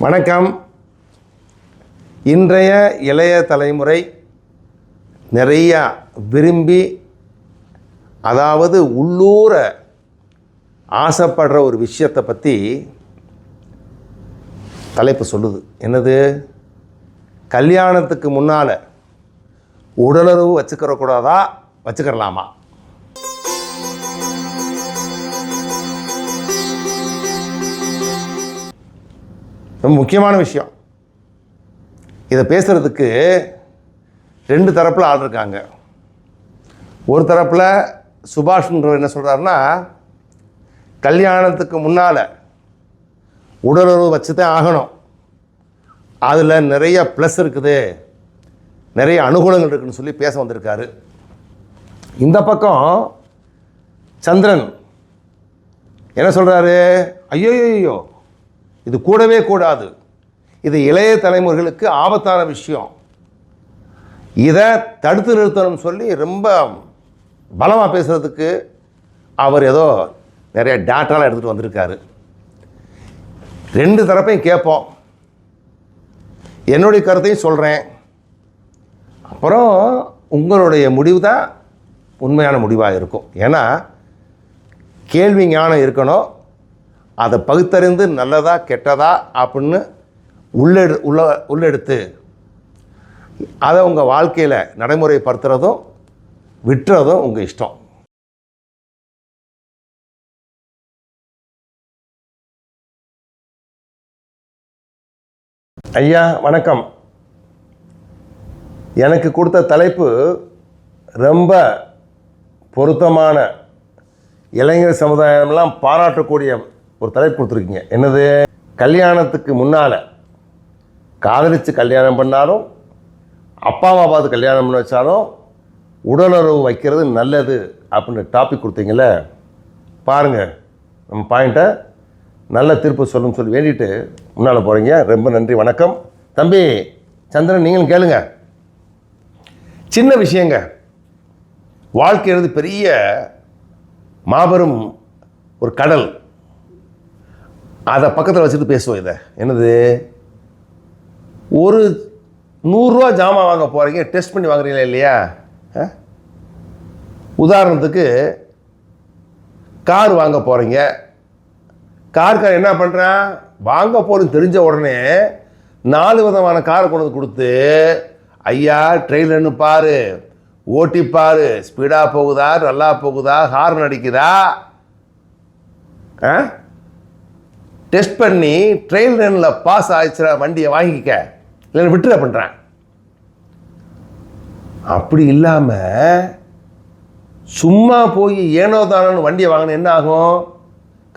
வணக்கம். இன்றைய இளைய தலைமுறை நிறையா விரும்பி அதாவது உள்ளூர ஆசைப்படுற ஒரு விஷயத்தை பற்றி தலைப்பு சொல்லுது. என்னது? கல்யாணத்துக்கு முன்னால் உடலுறவு வச்சுக்கிற கூடாதா வச்சுக்கிறலாமா? ரொம்ப முக்கியமான விஷயம். இதை பேசுகிறதுக்கு ரெண்டு தரப்பில் ஆள் இருக்காங்க. ஒரு தரப்பில் சுபாஷ்ன்றவர் என்ன சொல்கிறாருன்னா கல்யாணத்துக்கு முன்னால் உடலுறவு வச்சு தான் ஆகணும். அதில் நிறைய ப்ளஸ் இருக்குது. நிறைய அனுகூலங்கள் இருக்குதுன்னு சொல்லி பேச வந்திருக்காரு. இந்த பக்கம் சந்திரன் என்ன சொல்கிறாரு ஐயோ ஐயோ இது கூடவே கூடாது. இது இளைய தலைமுறைகளுக்கு ஆபத்தான விஷயம். இதை தடுத்து நிறுத்தணும்னு சொல்லி ரொம்ப பலமாக பேசுகிறதுக்கு அவர் ஏதோ நிறைய டேட்டாலாம் எடுத்துகிட்டு வந்திருக்காரு. ரெண்டு தரப்பையும் கேட்போம். என்னுடைய கருத்தையும் சொல்கிறேன் அப்புறம் உங்களுடைய முடிவு தான் உண்மையான முடிவாக இருக்கும். ஏன்னா கேள்வி ஞானம் இருக்கணும். அதை பகுத்தறிந்து நல்லதா கெட்டதா அப்படின்னு உள்ளெடு உள்ள உள்ளெடுத்து அதை உங்கள் வாழ்க்கையில் நடைமுறைப்படுத்துகிறதும் விட்டுறதும் உங்கள் இஷ்டம். ஐயா வணக்கம். எனக்கு கொடுத்த தலைப்பு ரொம்ப பொருத்தமான இளைஞர் சமுதாயம்லாம் பாராட்டக்கூடிய ஒரு தலைப்பு கொடுத்துருக்கீங்க. என்னது? கல்யாணத்துக்கு முன்னால் காதலித்து கல்யாணம் பண்ணாலும் அப்பா அம்மா பார்த்து கல்யாணம் பண்ண வச்சாலும் உடலுறவு வைக்கிறது நல்லது அப்படின்னு டாபிக் கொடுத்தீங்கள பாருங்கள் நம்ம பாயிண்ட்டை நல்ல தீர்ப்பு சொல்லுன்னு சொல்லி வேண்டிட்டு முன்னால் போகிறீங்க ரொம்ப நன்றி வணக்கம். தம்பி சந்திரன் நீங்களும் கேளுங்க. சின்ன விஷயங்க. வாழ்க்கையிறது பெரிய மாபெரும் ஒரு கடல். அதை பக்கத்தில் வச்சுட்டு பேசுவோம் இதை. என்னது? ஒரு நூறுரூவா ஜாமான் வாங்க போகிறீங்க டெஸ்ட் பண்ணி வாங்குறீங்களா இல்லையா? ஆ? உதாரணத்துக்கு கார் வாங்க போகிறீங்க கார்கார் என்ன பண்ணுறான் வாங்க போகிறது தெரிஞ்ச உடனே நாலு விதமான காரை கொண்டு வந்து கொடுத்து ஐயா ட்ரெயிலர்னு பாரு. ஓட்டி ஸ்பீடாக போகுதா? நல்லா போகுதா? ஹார்ன் அடிக்குதா? ஆ? டெஸ்ட் பண்ணி ட்ரெயில் ரன்னில் பாஸ் ஆயிடுச்சுனா வண்டியை வாங்கிக்க. இல்லைன்னு விட்டுற பண்ணுறேன் அப்படி இல்லாமல் சும்மா போய் ஏனோ தானோன்னு வண்டியை வாங்கின என்ன ஆகும்?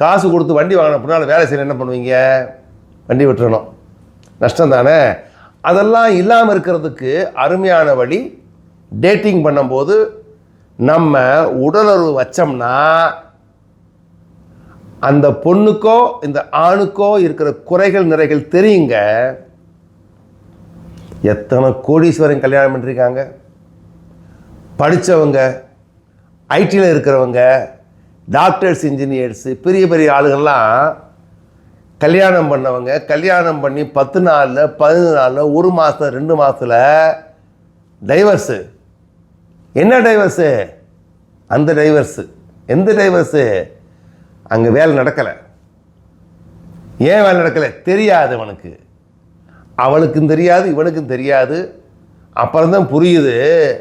காசு கொடுத்து வண்டி வாங்கின பின்னால் வேலை செய்ய என்ன பண்ணுவீங்க? வண்டி விட்டுறணும். நஷ்டம் தானே? அதெல்லாம் இல்லாமல் இருக்கிறதுக்கு அருமையான வழி டேட்டிங் பண்ணும்போது நம்ம உடலுறவு வச்சோம்னா அந்த பொண்ணுக்கோ இந்த ஆணுக்கோ இருக்கிற குறைகள் நிறைகள் தெரியுங்க. எத்தனை கோடீஸ்வரன் கல்யாணம் பண்ணிருக்காங்க. படித்தவங்க ஐடியில் இருக்கிறவங்க டாக்டர்ஸ் இன்ஜினியர்ஸு பெரிய பெரிய ஆளுகள்லாம் கல்யாணம் பண்ணவங்க கல்யாணம் பண்ணி பத்து நாளில் பதினஞ்சு நாளில் ஒரு மாதம் ரெண்டு மாதத்தில் டைவர்ஸு என்ன டைவர்ஸு அந்த டைவர்ஸு எந்த டைவர்ஸு அங்கே வேலை நடக்கலை. ஏன் வேலை நடக்கலை? தெரியாது அவனுக்கு. அவளுக்கும் தெரியாது இவனுக்கும் தெரியாது. அப்புறம் தான் புரியுது.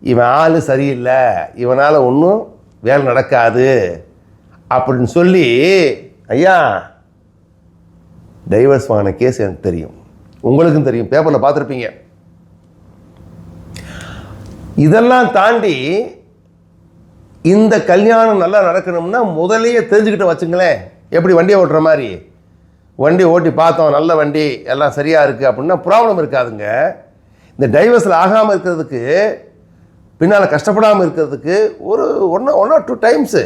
இவன் ஆள் சரியில்லை. இவனால் ஒன்றும் வேலை நடக்காது. அப்படின்னு சொல்லி ஐயா டைவர்ஸ் வாங்கின கேஸ் எனக்கு தெரியும். உங்களுக்கும் தெரியும். பேப்பரில் பார்த்துருப்பீங்க. இதெல்லாம் தாண்டி இந்த கல்யாணம் நல்லா நடக்கணும்னா முதலையே தெரிஞ்சுக்கிட்டு வச்சுங்களேன். எப்படி வண்டியை ஓட்டுற மாதிரி? வண்டி ஓட்டி பார்த்தோம் நல்ல வண்டி எல்லாம் சரியாக இருக்குது அப்படின்னா ப்ராப்ளம் இருக்காதுங்க. இந்த டைவர்ஸில் ஆகாமல் இருக்கிறதுக்கு பின்னால் கஷ்டப்படாமல் இருக்கிறதுக்கு ஒரு one one or two times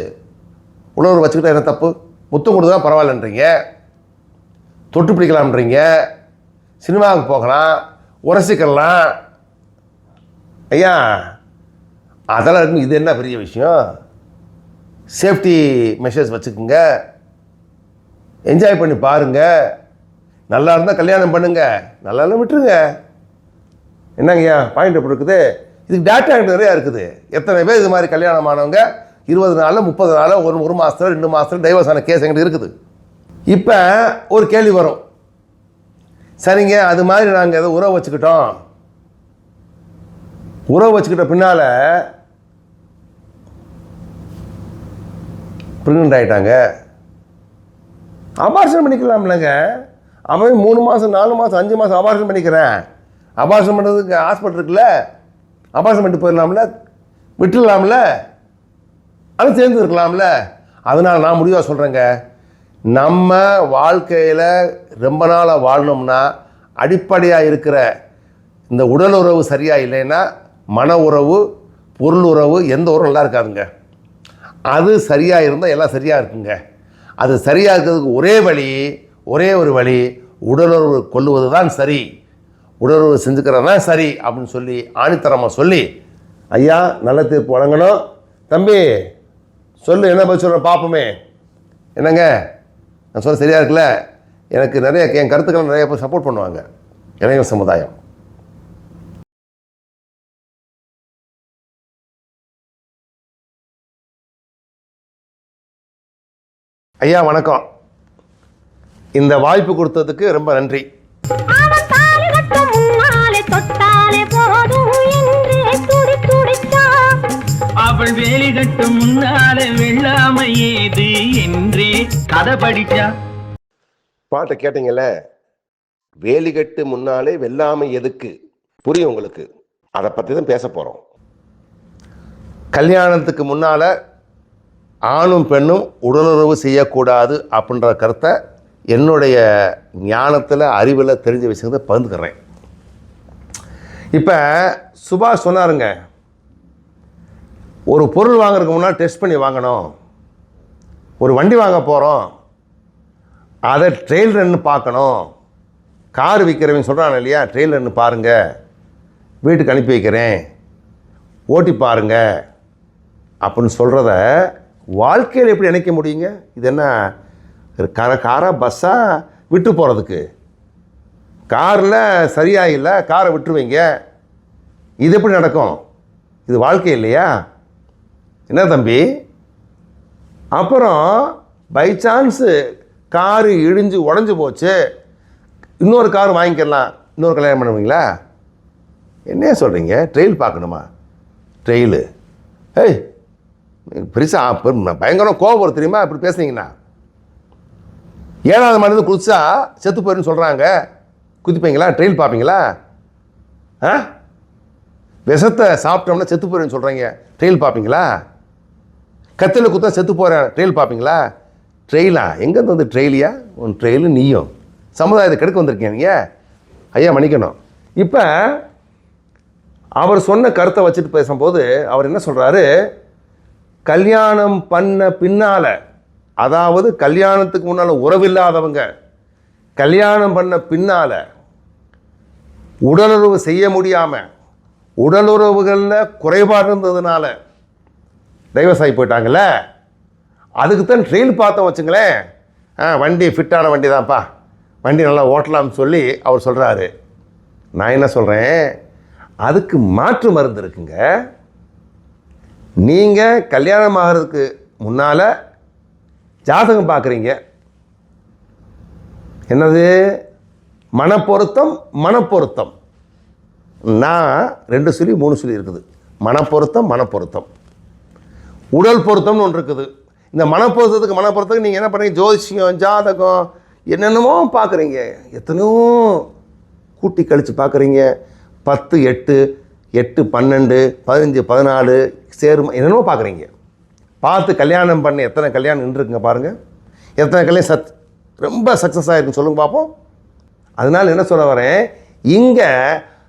உணவு வச்சுக்கிட்டா என்ன தப்பு? முத்தம் கொடுத்தா பரவாயில்லன்றீங்க. தொட்டு பிடிக்கலாம்ன்றீங்க. சினிமாவுக்கு போகலாம். உரசிக்கலாம். ஐயா அதெல்லாம் இருக்கும் இது என்ன பெரிய விஷயம்? சேஃப்டி மெஷர்ஸ் வச்சுக்கோங்க. என்ஜாய் பண்ணி பாருங்க. நல்லா இருந்தால் கல்யாணம் பண்ணுங்க. நல்லா இல்ல விட்டுருங்க. என்னங்கய்யா? பாயிண்ட் எப்படி இருக்குது? இதுக்கு டேட்டா நிறையா இருக்குது. எத்தனை பேர் இது மாதிரி கல்யாணம் ஆனவங்க? இருபது நாளில் முப்பது நாளில் ஒரு ஒரு மாதத்துல ரெண்டு மாதத்துல டைவர்ஸ் ஆன கேஸ் எங்கிட்ட இருக்குது. இப்போ ஒரு கேள்வி வரும். சரிங்க அது மாதிரி நாங்கள் ஏதோ உறவு வச்சுக்கிட்டோம். உறவு வச்சுக்கிட்ட பின்னால் ப்ரெக்னென்ட் ஆகிட்டாங்க அபார்ஷன் பண்ணிக்கலாம்லங்க. அவன் மூணு மாதம் நாலு மாதம் அஞ்சு மாதம் அபார்ஷன் பண்ணிக்கிறேன். அபார்ஷன் பண்ணுறதுக்கு ஹாஸ்பிட்டல் இருக்குல்ல? அபார்ஷன் பண்ணிட்டு போயிடலாம்ல? விட்டுடலாம்ல? அது சேர்ந்து இருக்கலாம்ல? அதனால் நான் முடிவாக சொல்கிறேங்க நம்ம வாழ்க்கையில் ரொம்ப நாளாக வாழணும்னா அடிப்படையாக இருக்கிற இந்த உடல் உறவு சரியாக இல்லைன்னா மன உறவு பொருள் உறவு எந்த உறவும் நல்லா இருக்காதுங்க. அது சரியாக இருந்தால் எல்லாம் சரியாக இருக்குங்க. அது சரியாக இருக்கிறதுக்கு ஒரே வழி ஒரே ஒரு வழி உடலுறவு கொள்ளுவது தான் சரி. உடலுறவு செஞ்சுக்கிறது தான் சரி அப்படின்னு சொல்லி ஆணித்தரமாக சொல்லி ஐயா நல்ல தீர்ப்பு வழங்கணும். தம்பி சொல்லு என்ன பதில் சொல்கிற பார்ப்போமே என்னங்க? நான் சொல்ல சரியாக இருக்குல்ல? எனக்கு நிறைய என் கருத்துக்களை நிறைய பேர் சப்போர்ட் பண்ணுவாங்க. இளைஞர் சமுதாயம். ஐயா வணக்கம். இந்த வாய்ப்பு கொடுத்ததுக்கு ரொம்ப நன்றி. கட்ட அவள் வேலி கட்டும் முன்னால வெள்ளாமை ஏது என்றே கதை படிச்சா? பாட்டை கேட்டீங்கல்ல? வேலிகட்டு முன்னாலே வெல்லாமை எதுக்கு? புரியும் உங்களுக்கு. அதை பற்றி தான் பேச போகிறோம் கல்யாணத்துக்கு முன்னால் ஆணும் பெண்ணும் உடலுறவு செய்யக்கூடாது அப்படின்ற கருத்தை என்னுடைய ஞானத்தில் அறிவில் தெரிஞ்ச விஷயத்தை பகிர்ந்துக்கிறேன். இப்போ சுபாஷ் சொன்னாருங்க ஒரு பொருள் வாங்குறதுக்கு முன்னால் டெஸ்ட் பண்ணி வாங்கணும் ஒரு வண்டி வாங்க போகிறோம் அதை ட்ரெயில் ரன்னு பார்க்கணும் கார் விற்கிறவங்க சொல்கிறாங்க இல்லையா ட்ரெயில் ரன்னு பாருங்கள் வீட்டுக்கு அனுப்பி வைக்கிறேன் ஓட்டி பாருங்கள் அப்படின்னு சொல்கிறத வாழ்க்கையில் எப்படி நினைக்க முடியுங்க? இது என்ன கார காராக பஸ்ஸாக விட்டு போகிறதுக்கு காரில் சரியாக இல்லை காரை விட்டுருவீங்க. இது எப்படி நடக்கும்? இது வாழ்க்கை இல்லையா? என்ன தம்பி? அப்புறம் பை சான்ஸு காரு இடிஞ்சு உடஞ்சி போச்சு. இன்னொரு கார் வாங்கிக்கலாம். இன்னொரு கல்யாணம் பண்ணுவீங்களா? என்ன சொல்கிறீங்க ட்ரெயில் பார்க்கணுமா? ட்ரெயிலு ஏய் பெருசாக பயங்கரம் கோபம் வரும் தெரியுமா? இப்படி பேசுனீங்கன்னா. ஏழாவது மனிதன் குளிச்சா செத்து போயிருன்னு சொல்கிறாங்க குதிப்பீங்களா? ட்ரெயில் பார்ப்பீங்களா? ஆ? விஷத்தை சாப்பிட்டோம்னா செத்து போயிருன்னு சொல்கிறீங்க ட்ரெயில் பார்ப்பீங்களா? கத்தில் குத்தா செத்து போகிறேன் ட்ரெயில் பார்ப்பீங்களா? ட்ரெயிலா? எங்கேருந்து வந்து ட்ரெயிலியா? உன் ட்ரெயிலு நீயும். சமுதாயத்தை கெடுக்க வந்திருக்கீங்க நீங்கள் ஐயா மன்னிக்கணும். இப்போ அவர் சொன்ன கருத்தை வச்சுட்டு பேசும்போது அவர் என்ன சொல்கிறாரு கல்யாணம் பண்ண பின்னால் அதாவது கல்யாணத்துக்கு முன்னால் உறவில்லாதவங்க கல்யாணம் பண்ண பின்னால் உடலுறவு செய்ய முடியாமல் உடலுறவுகளில் குறைபாடு இருந்ததுனால டைவர்ஸ் ஆகி போயிட்டாங்கல்ல? அதுக்கு தான் ட்ரெயில் பார்த்தோம் வச்சுங்களேன். ஆ வண்டி ஃபிட்டான வண்டி தான்ப்பா வண்டி நல்லா ஓட்டலாம்னு சொல்லி அவர் சொல்கிறாரு நான் என்ன சொல்கிறேன் அதுக்கு மாற்று மருந்து இருக்குங்க. நீங்கள் கல்யாணம் ஆகிறதுக்கு முன்னால் ஜாதகம் பார்க்குறீங்க என்னது? மனப்பொருத்தம் மனப்பொருத்தம். நான் ரெண்டு சொல்லி மூணு சொல்லி இருக்குது. மனப்பொருத்தம் மனப்பொருத்தம். உடல் பொருத்தம்னு ஒன்று இருக்குது. இந்த மனப்பொருத்தத்துக்கு மனப்பொருத்தத்துக்கு நீங்கள் என்ன பண்ணுறீங்க ஜோதிஷியம் ஜாதகம் என்னென்னமோ பார்க்குறீங்க எத்தனையோ கூட்டி கழித்து பார்க்குறீங்க பத்து எட்டு எட்டு பன்னெண்டு பதினஞ்சு பதினாலு சேரும் என்னென்னமோ பார்க்குறீங்க. பார்த்து கல்யாணம் பண்ணி எத்தனை கல்யாணம் நின்றுருக்குங்க பாருங்கள் எத்தனை கல்யாணம் சத் ரொம்ப சக்ஸஸ் ஆகிருக்குன்னு சொல்லுங்க பார்ப்போம். அதனால் என்ன சொல்ல வரேன்? இங்கே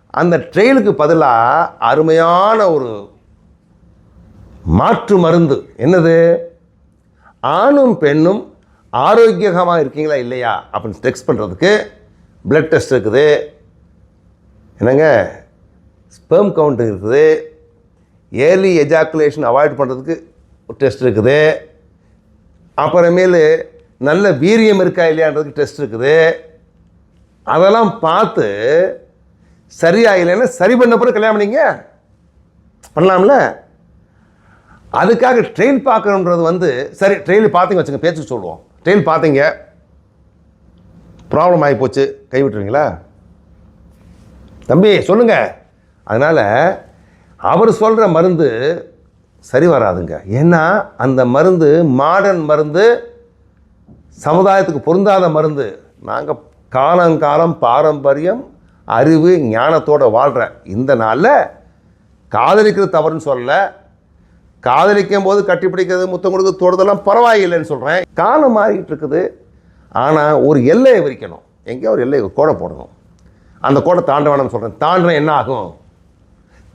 அந்த ட்ரெயிலுக்கு பதிலாக அருமையான ஒரு மாற்று மருந்து. என்னது? ஆணும் பெண்ணும் ஆரோக்கியமாக இருக்கீங்களா இல்லையா? அப்படின்னு டெக்ஸ்ட் பண்ணுறதுக்கு பிளட் டெஸ்ட் இருக்குது. என்னங்க? ஸ்பெர்ம் கவுண்ட் இருக்குது. ஏர்லி எஜாக்குலேஷன் அவாய்ட் பண்ணுறதுக்கு ஒரு டெஸ்ட் இருக்குது. அப்புறமேலு நல்ல வீரியம் இருக்கா இல்லையான்றதுக்கு டெஸ்ட் இருக்குது. அதெல்லாம் பார்த்து சரியாயில்லைன்னா சரி பண்ண பிறகு கல்யாணம் பண்ணிங்க பண்ணலாம்ல? அதுக்காக ட்ரெயின் பார்க்கணுன்றது வந்து சரி ட்ரெயினில் பார்த்தீங்க வச்சுங்க பேச்சு சொல்லுவோம். ட்ரெயின் பார்த்தீங்க. ப்ராப்ளம் ஆகி போச்சு. கைவிட்டுருவீங்களா தம்பி சொல்லுங்கள் அதனால் அவர் சொல்கிற மருந்து சரி வராதுங்க. ஏன்னா அந்த மருந்து மாடர்ன் மருந்து சமுதாயத்துக்கு பொருந்தாத மருந்து. நாங்கள் காலங்காலம் பாரம்பரியம் அறிவு ஞானத்தோடு வாழ்கிற இந்த நாளில் காதலிக்கிறது தவறுன்னு சொல்லலை. காதலிக்கும் போது கட்டிப்பிடிக்கிறது முத்தம் கொடுக்க தொடுதெல்லாம் பரவாயில்லைன்னு சொல்கிறேன் காலம் மாறிக்கிட்டு இருக்குது. ஆனால் ஒரு எல்லையை விரிக்கணும். எங்கேயோ ஒரு எல்லை கோடை போடணும். அந்த கோடை தாண்ட வேணும்னு சொல்கிறேன் தாண்டின என்ன ஆகும்?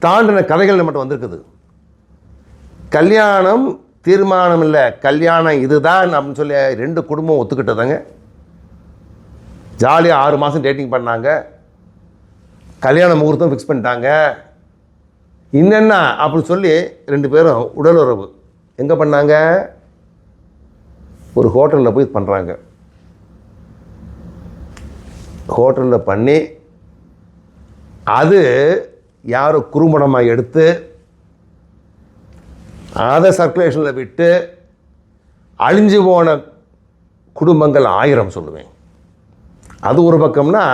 தாண்டின கதைகள் மட்டும் வந்திருக்குது. கல்யாணம் தீர்மானம் இல்லை கல்யாணம் இதுதான் அப்படின்னு சொல்லி ரெண்டு குடும்பம் ஒத்துக்கிட்டதாங்க. ஜாலியாக ஆறு மாதம் டேட்டிங் பண்ணாங்க. கல்யாண முகூர்த்தம் ஃபிக்ஸ் பண்ணிட்டாங்க. இன்னென்ன அப்படின்னு சொல்லி ரெண்டு பேரும் உடல் உறவு. எங்கே பண்ணாங்க? ஒரு ஹோட்டலில் போய் பண்ணுறாங்க ஹோட்டலில் பண்ணி அது யாரும் குறும்படமாக எடுத்து அதை சர்க்குலேஷனில் விட்டு அழிஞ்சு போன குடும்பங்கள் ஆயிரம் சொல்லுவேன். அது ஒரு பக்கம்னா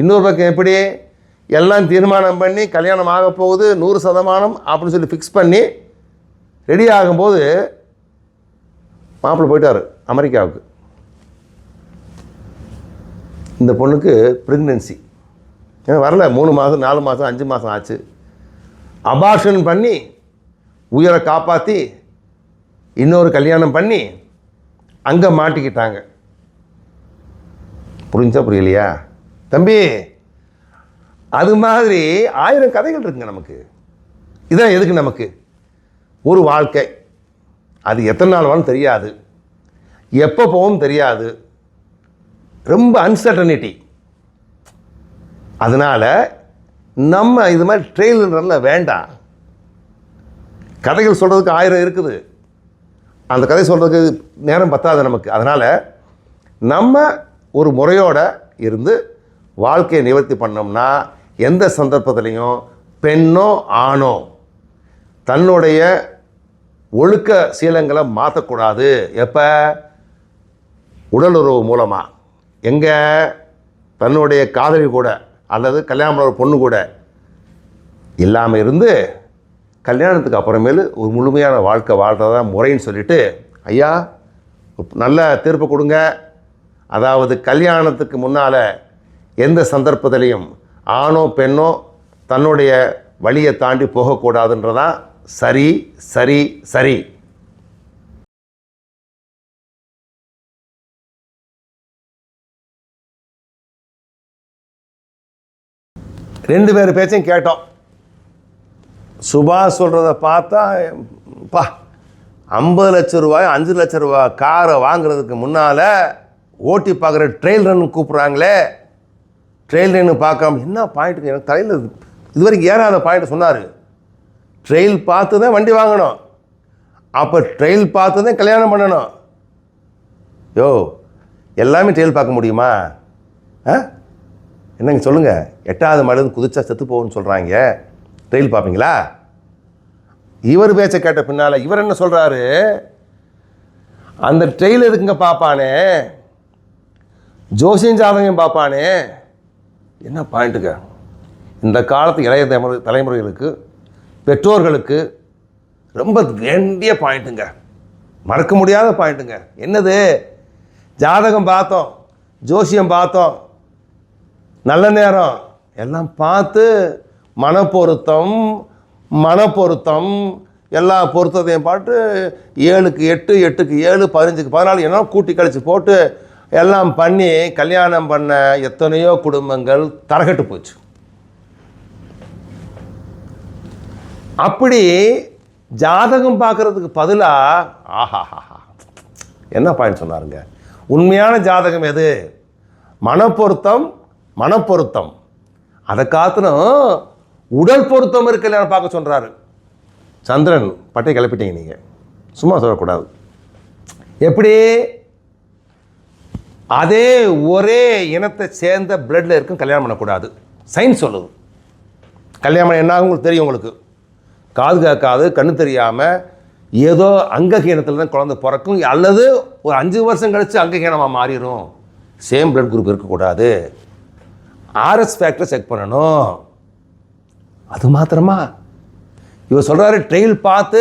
இன்னொரு பக்கம் எப்படி? எல்லாம் தீர்மானம் பண்ணி கல்யாணம் ஆக போகுது நூறு சதமானம் அப்படின்னு சொல்லி ஃபிக்ஸ் பண்ணி ரெடி ஆகும்போது மாப்பிள்ளை போயிட்டார் அமெரிக்காவுக்கு. இந்த பொண்ணுக்கு ப்ரெக்னென்சி வரல. மூணு மாதம் நாலு மாதம் அஞ்சு மாதம் ஆச்சு. அபார்ஷன் பண்ணி உயிரை காப்பாற்றி இன்னொரு கல்யாணம் பண்ணி அங்கே மாட்டிக்கிட்டாங்க. புரிஞ்சா புரியலையா? தம்பி அது மாதிரி ஆயிரம் கதைகள் இருக்குங்க நமக்கு. இதான் எதுக்கு நமக்கு? ஒரு வாழ்க்கை. அது எத்தனை நாள் வாழும் தெரியாது. எப்போ போகும் தெரியாது. ரொம்ப அன்சர்டனிட்டி அதனால் நம்ம இது மாதிரி ட்ரெயிலர்ல வேண்டாம். கதைகள் சொல்கிறதுக்கு ஆயிரம் இருக்குது. அந்த கதை சொல்கிறதுக்கு நேரம் பத்தாது நமக்கு. அதனால் நம்ம ஒரு முறையோட இருந்து வாழ்க்கையை நிவர்த்தி பண்ணோம்னா எந்த சந்தர்ப்பத்துலேயும் பெண்ணோ ஆணோ தன்னுடைய ஒழுக்க சீலங்களை மாற்றக்கூடாது எப்போ? உடலுறவு மூலமாக எங்கே? தன்னுடைய காதலி கூட. அல்லது கல்யாணம் ஒரு பொண்ணு கூட இல்லாமல் இருந்து கல்யாணத்துக்கு அப்புறமேலு ஒரு முழுமையான வாழ்க்கை வாழ்கிறதா முறைன்னு சொல்லிட்டு ஐயா நல்ல தீர்ப்பு கொடுங்க. அதாவது கல்யாணத்துக்கு முன்னால் எந்த சந்தர்ப்பத்திலையும் ஆணோ பெண்ணோ தன்னுடைய வழியை தாண்டி போகக்கூடாதுன்றதான் சரி சரி சரி. ரெண்டு பேர் பேச்சையும் கேட்டோம். சுபாஷ் சொல்கிறத பார்த்தா பா ஐம்பது லட்ச ரூபாய் அஞ்சு லட்ச ரூபாய் காரை வாங்குறதுக்கு முன்னால் ஓட்டி பார்க்குற ட்ரெயில் ரன் கூப்பிட்றாங்களே. ட்ரெயில் ரன்னு பார்க்காம என்ன பாயிண்ட் எனக்கு தலையில் இது வரைக்கும் ஏறாத பாயிண்ட் சொன்னார். ட்ரெயில் பார்த்து தான் வண்டி வாங்கணும். அப்போ ட்ரெயில் பார்த்து தான் கல்யாணம் பண்ணணும். யோ எல்லாமே ட்ரெயில் பார்க்க முடியுமா? ஆ? என்னங்க சொல்லுங்கள் எட்டாவது மருந்து குதிச்சா செத்து போகும்னு சொல்கிறாங்க ட்ரெயில் பார்ப்பீங்களா? இவர் பேச்சை கேட்ட பின்னால் இவர் என்ன சொல்கிறாரு அந்த ட்ரெயில் இருக்குங்க பார்ப்பானே ஜோசியம் ஜாதகம் பார்ப்பானே என்ன பாயிண்ட்டுங்க இந்த காலத்து இளைய தலைமுறை தலைமுறைகளுக்கு பெற்றோர்களுக்கு ரொம்ப வேண்டிய பாயிண்ட்டுங்க மறக்க முடியாத பாயிண்ட்டுங்க என்னது? ஜாதகம் பார்த்தோம் ஜோசியம் பார்த்தோம் நல்ல நேரம். எல்லாம் பார்த்து மனப்பொருத்தம் மனப்பொருத்தம். எல்லா பொருத்தத்தையும் பாட்டு ஏழுக்கு எட்டு எட்டுக்கு ஏழு பதினஞ்சுக்கு பதினாலு என்ன கூட்டி கழிச்சு போட்டு எல்லாம் பண்ணி கல்யாணம் பண்ண எத்தனையோ குடும்பங்கள் தரகட்டு போச்சு. அப்படி ஜாதகம் பார்க்கறதுக்கு பதிலாக ஆஹாஹாஹா. என்ன பாயிண்ட் சொன்னாருங்க? உண்மையான ஜாதகம் எது? மனப்பொருத்தம் மனப்பொருத்தம். அதை காத்தினும் உடல் பொருத்தம் இருக்குல்ல பார்க்க சொல்கிறாரு சந்திரன் பட்டை கிளப்பிட்டீங்க நீங்கள் சும்மா சொல்லக்கூடாது. எப்படி? அதே ஒரே இனத்தை சேர்ந்த பிளட்டில் இருக்கும் கல்யாணம் பண்ணக்கூடாது. சயின்ஸ் சொல்லுது. கல்யாணம் என்ன ஆகும் உங்களுக்கு தெரியும் உங்களுக்கு. காது கேட்காது கண்ணு தெரியாமல் ஏதோ அங்ககீனத்தில் தான் குழந்தை பிறக்கும். அல்லது ஒரு அஞ்சு வருஷம் கழித்து அங்ககீனமாக மாறிடும் சேம் பிளட் குரூப் இருக்கக்கூடாது. ஆர்எஸ் ஃபேக்டரை செக் பண்ணணும். அது மாத்திரமா? இவர் சொல்கிறாரு ட்ரெயில் பார்த்து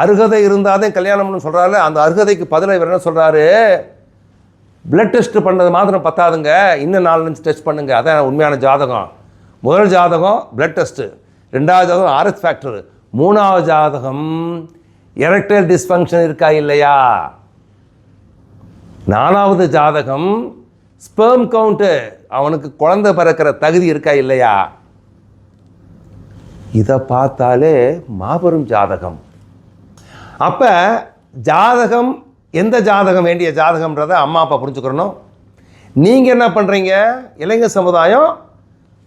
அருகதை இருந்தால் தான் கல்யாணம்னு சொல்கிறாரு அந்த அருகதைக்கு பதிலாக இவர் என்ன சொல்கிறாரு பிளட் டெஸ்ட் பண்ணது மாத்திரம் பத்தாதுங்க இன்னும் நாலு நிமிஷம் டெஸ்ட் பண்ணுங்க. அதான் உண்மையான ஜாதகம். முதல் ஜாதகம் பிளட் டெஸ்ட்டு ரெண்டாவது ஜாதகம் ஆர்எஸ் ஃபேக்டர் மூணாவது ஜாதகம் எரக்டல் டிஸ்ஃபங்க்ஷன் இருக்கா இல்லையா? நாலாவது ஜாதகம் ஸ்பெர்ம் கவுண்ட்டு அவனுக்கு குழந்தை பிறக்கிற தகுதி இருக்கா இல்லையா? இதை பார்த்தாலே மாபெரும் ஜாதகம். அப்போ ஜாதகம் எந்த ஜாதகம் வேண்டிய ஜாதகம்ன்றதை அம்மா அப்பா புரிஞ்சுக்கிறணும் நீங்கள் என்ன பண்ணுறீங்க இளைஞர் சமுதாயம்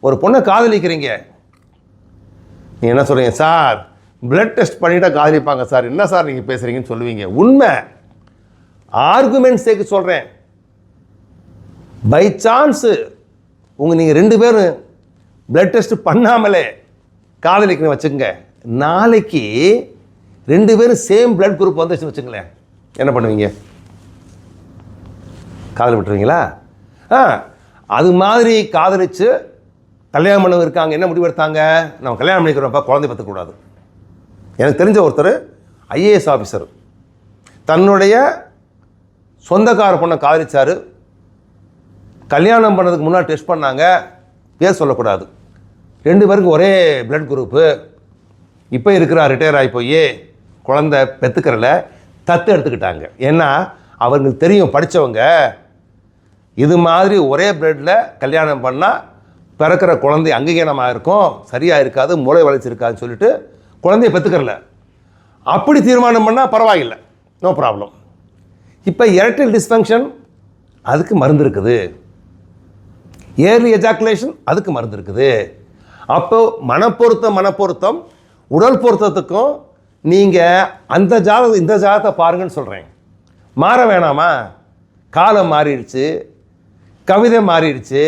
ஒரு பொண்ணை காதலிக்கிறீங்க. நீ என்ன சொல்கிறீங்க சார் பிளட் டெஸ்ட் பண்ணிட்டா காதலிப்பாங்க சார். என்ன சார் நீங்கள் பேசுகிறீங்கன்னு சொல்லுவீங்க? உண்மை. ஆர்குமெண்ட் சேர்க்க சொல்கிறேன் பை சான்ஸு உங்கள் நீங்கள் ரெண்டு பேரும் பிளட் டெஸ்ட் பண்ணாமலே காதலிக்கணும் வச்சுக்கோங்க. நாளைக்கு ரெண்டு பேரும் சேம் பிளட் குரூப் வந்துச்சுன்னு வச்சுங்களேன் என்ன பண்ணுவீங்க? காதல் விட்டுருவீங்களா? ஆ அது மாதிரி காதலிச்சு கல்யாணம் பண்ணவங்க இருக்காங்க. என்ன முடிவு எடுத்தாங்க? நம்ம கல்யாணம் பண்ணிக்கிறோம்ப்பா குழந்தை பற்றக்கூடாது. எனக்கு தெரிஞ்ச ஒருத்தர் ஐஏஎஸ் ஆஃபீஸர் தன்னுடைய சொந்தக்கார பொண்ணை காதலிச்சாரு. கல்யாணம் பண்ணதுக்கு முன்னாடி டெஸ்ட் பண்ணாங்க. பேர் சொல்லக்கூடாது. ரெண்டு பேருக்கும் ஒரே பிளட் குரூப்பு இப்போ இருக்கிற ரிட்டையர் ஆகி போய் குழந்தை பெற்றுக்கிறல தத்து எடுத்துக்கிட்டாங்க. ஏன்னா அவங்களுக்கு தெரியும் படித்தவங்க இது மாதிரி ஒரே பிளட்டில் கல்யாணம் பண்ணால் பிறக்கிற குழந்தை அங்கீகாரமாக இருக்கும் சரியாக இருக்காது மூளை வளர்ச்சி இருக்காதுன்னு சொல்லிட்டு குழந்தைய பெற்றுக்கிறல அப்படி தீர்மானம் பண்ணால் பரவாயில்லை. நோ ப்ராப்ளம் இப்போ எரக்டைல் டிஸ்ஃபங்க்ஷன் அதுக்கு மருந்து இருக்குது. ஏர்லி எஜாக்குலேஷன் அதுக்கு மருந்து இருக்குது. அப்போ மனப்பொருத்தம் மனப்பொருத்தம் உடல் பொருத்தத்துக்கும் நீங்கள் அந்த ஜாதகம் இந்த ஜாதகத்தை பாருங்கன்னு சொல்கிறேன் மாற வேணாமா? காலம் மாறிடுச்சு கவிதை மாறிடுச்சு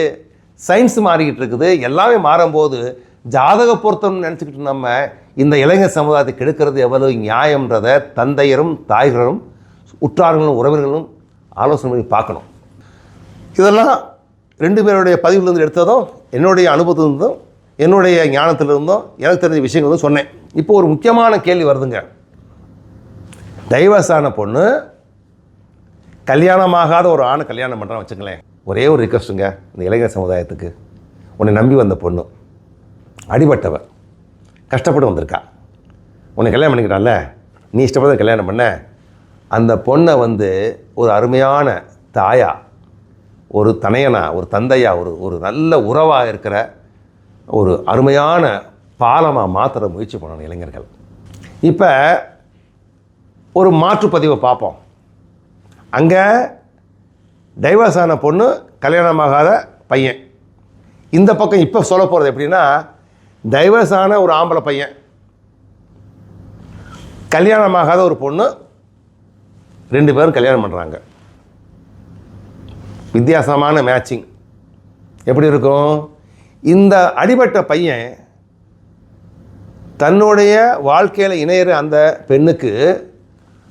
சயின்ஸ் மாறிக்கிட்டு இருக்குது. எல்லாமே மாறும்போது ஜாதக பொருத்தம்னு நினச்சிக்கிட்டு நம்ம இந்த இளைஞர் சமுதாயத்தை கெடுக்கிறது எவ்வளவு நியாயம்ன்றதை தந்தையரும் தாய்களும் உற்றார்களும் உறவினர்களும் ஆலோசனை பண்ணி பார்க்கணும். இதெல்லாம் ரெண்டு பேருடைய பதிவுலேருந்து எடுத்ததும் என்னுடைய அனுபவத்திலிருந்தும் என்னுடைய ஞானத்திலிருந்தும் எனக்கு தெரிஞ்ச விஷயங்களும் சொன்னேன். இப்போ ஒரு முக்கியமான கேள்வி வருதுங்க. டைவர்ஸான பொண்ணு கல்யாணமாகாத ஒரு ஆணை கல்யாணம் பண்ணுறான் வச்சுங்களேன் ஒரே ஒரு ரிக்வஸ்ட்டுங்க இந்த இளைஞர் சமுதாயத்துக்கு. உன்னை நம்பி வந்த பொண்ணு அடிபட்டவ கஷ்டப்பட்டு வந்திருக்கா. உன்னை கல்யாணம் பண்ணிக்கிறான்ல நீ இஷ்டப்பட்ட கல்யாணம் பண்ண. அந்த பொண்ணை வந்து ஒரு அருமையான தாயா ஒரு தனையனா ஒரு தந்தையா ஒரு ஒரு நல்ல உறவாக இருக்கிற ஒரு அருமையான பாலமாக மாற்றுற முயற்சி பண்ணணும் இளைஞர்கள். இப்போ ஒரு மாற்றுப்பதிவை பார்ப்போம். அங்கே டைவர்ஸ் ஆன பொண்ணு கல்யாணமாகாத பையன். இந்த பக்கம் இப்போ சொல்ல போகிறது எப்படின்னா டைவர்ஸ் ஆன ஒரு ஆம்பளை பையன் கல்யாணமாகாத ஒரு பொண்ணு ரெண்டு பேரும் கல்யாணம் பண்ணுறாங்க வித்தியாசமான மேட்சிங் எப்படி இருக்கும்? இந்த அடிபட்ட பையன் தன்னுடைய வாழ்க்கையில் இணையிற அந்த பெண்ணுக்கு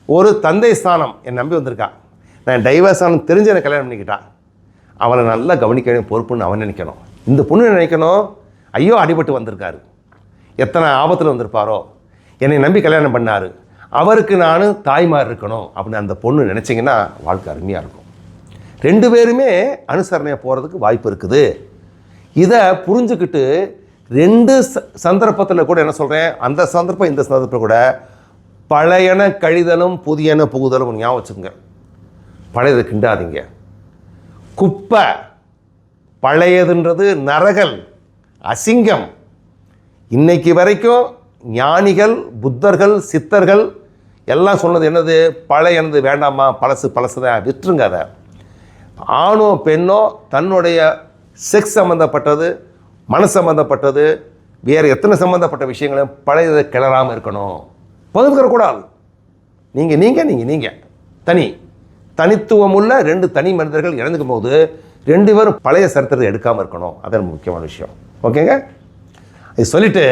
ஒரு தந்தை ஸ்தானம் என் நம்பி வந்திருக்கான் நான் டைவர்ஸ் ஆனும் தெரிஞ்சு எனக்கு கல்யாணம் பண்ணிக்கிட்டான் அவளை நல்லா கவனிக்க வேண்டிய பொறுப்புன்னு அவன் நினைக்கணும். இந்த பொண்ணு நினைக்கணும்? ஐயோ அடிபட்டு வந்திருக்காரு. எத்தனை ஆபத்தில் வந்திருப்பாரோ. என்னை நம்பி கல்யாணம் பண்ணார். அவருக்கு நான் தாய்மார் இருக்கணும் அப்படின்னு அந்த பொண்ணு நினச்சிங்கன்னா வாழ்க்கை அருமையாக இருக்கும். ரெண்டு பேருமே அனுசரணையாக போகிறதுக்கு வாய்ப்பு இருக்குது. இதை புரிஞ்சுக்கிட்டு ரெண்டு ச சந்தர்ப்பத்தில் கூட என்ன சொல்கிறேன் அந்த சந்தர்ப்பம் இந்த சந்தர்ப்பம் கூட பழையன கழிதலும் புதியன புகுதலும் ஞாபகம் வச்சுங்க பழையதை கிண்டாதீங்க. குப்பை பழையதுன்றது நரகல் அசிங்கம். இன்னைக்கு வரைக்கும் ஞானிகள் புத்தர்கள் சித்தர்கள் எல்லாம் சொன்னது என்னது? பழையனது வேண்டாமா? பழசு பழசு தான் விட்டுருங்க அதை. ஆணோ பெண்ணோ தன்னுடைய செக்ஸ் சம்மந்தப்பட்டது மனசு சம்மந்தப்பட்டது வேறு எத்தனை சம்மந்தப்பட்ட விஷயங்களையும் பழையதை கிளறாமல் இருக்கணும். பகிர்ந்துக்கூடாது நீங்கள் நீங்கள் நீங்கள் நீங்கள் தனி. தனித்துவம் உள்ள ரெண்டு தனி மனிதர்கள் இறந்துக்கும் போது ரெண்டு பேரும் பழைய சரித்திரத்தை எடுக்காமல் இருக்கணும். அதான் முக்கியமான விஷயம். ஓகேங்க? இது சொல்லிட்டு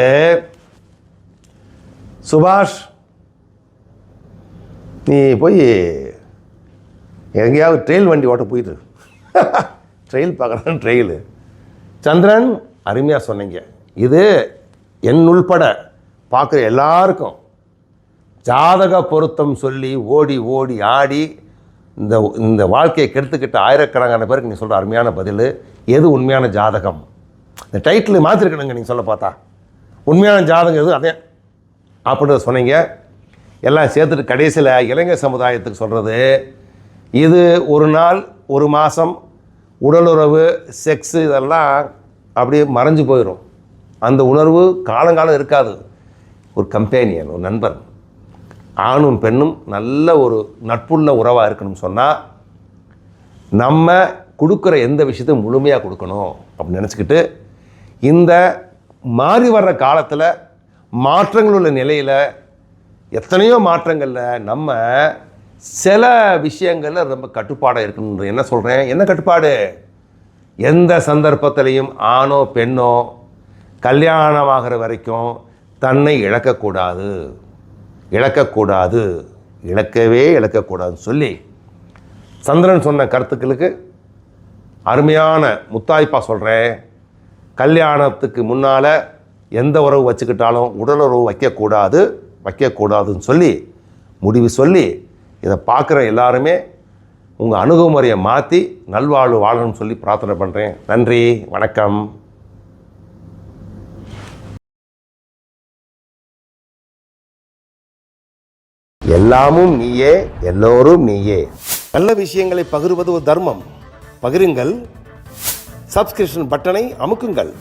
சுபாஷ் நீ போய் எங்கேயாவது ட்ரெயில் வண்டி ஓட்ட போயிட்டு ட்ரெயில் பார்க்குறேன் ட்ரெயிலு சந்திரன் அருமையாக சொன்னீங்க. இது என் உள்பட பார்க்குற எல்லாருக்கும் ஜாதக பொருத்தம் சொல்லி ஓடி ஓடி ஆடி இந்த இந்த வாழ்க்கையை கெடுத்துக்கிட்ட ஆயிரக்கணக்கான பேருக்கு நீ சொல்கிற அருமையான பதில் எது உண்மையான ஜாதகம்? இந்த டைட்டில் மாற்றிருக்கணுங்க நீங்கள் சொல்ல பார்த்தா. உண்மையான ஜாதகம் எது? அதே. அப்படின்றத சொன்னீங்க. எல்லாம் சேர்த்துட்டு கடைசியில் இளைஞர் சமுதாயத்துக்கு சொல்கிறது இது ஒரு நாள் ஒரு மாதம் உடலுறவு செக்ஸு இதெல்லாம் அப்படியே மறைஞ்சு போயிடும் அந்த உணர்வு காலங்காலம் இருக்காது. ஒரு கம்பேனியன் ஒரு நண்பன். ஆணும் பெண்ணும் நல்ல ஒரு நட்புள்ள உறவாக இருக்கணும்னு சொன்னால் நம்ம கொடுக்குற எந்த விஷயத்தையும் முழுமையாக கொடுக்கணும் அப்படின்னு நினச்சிக்கிட்டு இந்த மாறி வர்ற காலத்தில் மாற்றங்கள் உள்ள நிலையில் எத்தனையோ மாற்றங்களில் நம்ம சில விஷயங்களில் ரொம்ப கட்டுப்பாடாக இருக்கணும் என்ன சொல்கிறேன் என்ன கட்டுப்பாடு? எந்த சந்தர்ப்பத்திலையும் ஆணோ பெண்ணோ கல்யாணமாகிற வரைக்கும் தன்னை இழக்கக்கூடாது. இழக்கக்கூடாது. இழக்கவே இழக்கக்கூடாதுன்னு சொல்லி சந்திரன் சொன்ன கருத்துக்களுக்கு அருமையான முத்தாய்ப்பாக சொல்கிறேன் கல்யாணத்துக்கு முன்னால் எந்த உறவு வச்சுக்கிட்டாலும் உடலுறவு வைக்கக்கூடாது வைக்கக்கூடாதுன்னு சொல்லி முடிவு சொல்லி இதை பார்க்குற எல்லாருமே உங்கள் அணுகுமுறையை மாற்றி நல்வாழ்வு வாழணும்னு சொல்லி பிரார்த்தனை பண்ணுறேன் நன்றி வணக்கம். எல்லாமும் நீயே எல்லோரும் நீயே. நல்ல விஷயங்களை பகிர்வது ஒரு தர்மம். பகிருங்கள். சப்ஸ்கிரிப்ஷன் பட்டனை அமுக்குங்கள்.